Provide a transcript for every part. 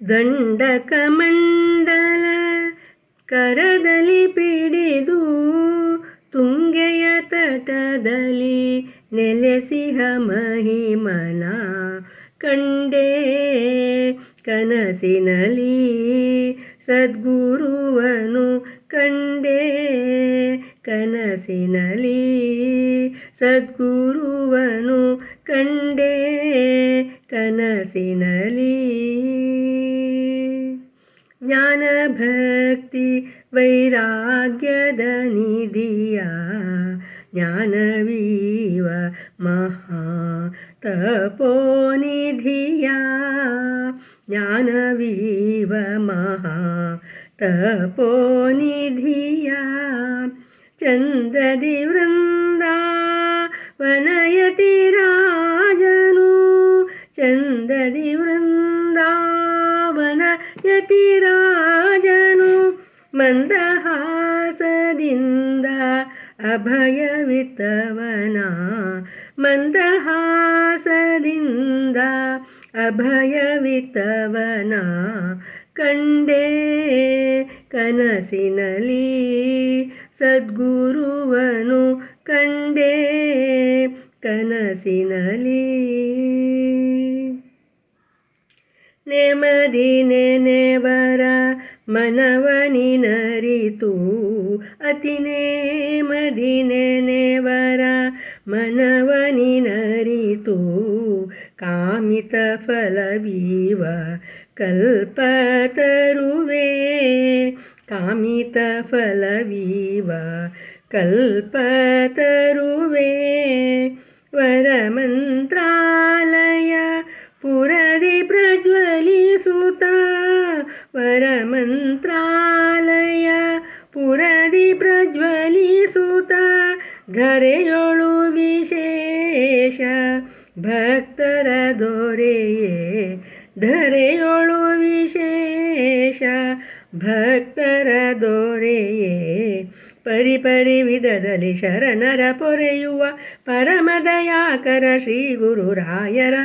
ದಂಡಕಮಂಡಲ ಕರದಲ್ಲಿ ಪಿಡಿದು ತುಂಗೆಯ ತಟದಲ್ಲಿ ನೆಲೆಸಿಹ ಮಹಿಮನ ಕಂಡೇ ಕನಸಿನಲಿ ಸದ್ಗುರುವನು ಕಂಡೇ ಕನಸಿನಲಿ ಸದ್ಗುರುವನು ಕಂಡೇ ಕನಸಿನಲಿ ज्ञानभक्ति वैराग्यदनिधिया ज्ञानवीव महातपोनिधिया ज्ञानवीव महातपोनिधिया। चन्ददि वृन्दा वनयति राजनु चन्ददि वृन्दा ವನಯತಿ ರಾಜನು ಯತಿ ರಾಜನು ಮಂದಹಾಸದಿಂದ ಅಭಯವಿತವನ ಮಂದಹಾಸದಿಂದ ಅಭಯವಿತವನ ಕಂಡೇ ಕನಸಿನಲಿ ಸದ್ಗುರುವನು ಕಂಡೇ ಕನಸಿನಲಿ ನೆನೆವರ ಮನವನಿನರಿತು ಅತಿ ನೇಮದಿ ಮನವನಿನರಿತು ಕಾಮಿತ ಫಲವೀವ ಕಲ್ಪತರುವೆ ಕಾಮಿತ ಫಲವೀವ ಕಲ್ಪತರುವೆ ಪ್ರಜ್ವಲಿಸುತ್ತ ಧರೆಯೊಳು ವಿಶೇಷ ಭಕ್ತರ ದೊರೆಯೇ ಧರೆಯೊಳು ವಿಶೇಷ ಭಕ್ತರ ದೊರೆಯೇ ಪರಿಪರಿ ವಿಧದಲ್ಲಿ ಶರಣರ ಪೊರೆಯುವ ಪರಮದಯಾಕರ ಶ್ರೀ ಗುರುರಾಯರ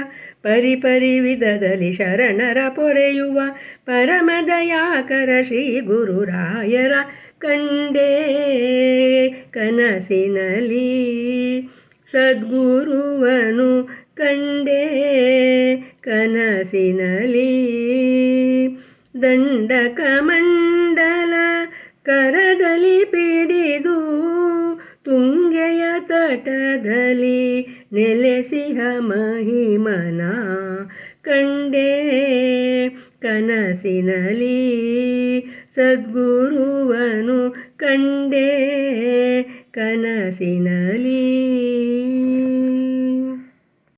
ಪರಿಪರಿ ವಿಧದಲ್ಲಿ ಶರಣರ ಪೊರೆಯುವ ಪರಮದಯಾಕರ ಶ್ರೀ ಗುರುರಾಯರ ಕಂಡೇ ಕನಸಿನಲಿ ಸದ್ಗುರುವನು ಕಂಡೆ ಕನಸಿನಲಿ ದಂಡಕಮಂಡಲ ಕರದಲ್ಲಿ ಪಿಡಿದು ತುಂಗೆಯ ತಟದಲ್ಲಿ ನೆಲೆಸಿಹ ಮಹಿಮನ ಕಂಡೆ ಕನಸಿನಲಿ ಸದ್ಗುರುವನು ಕಂಡೆ ಕನಸಿನಲಿ.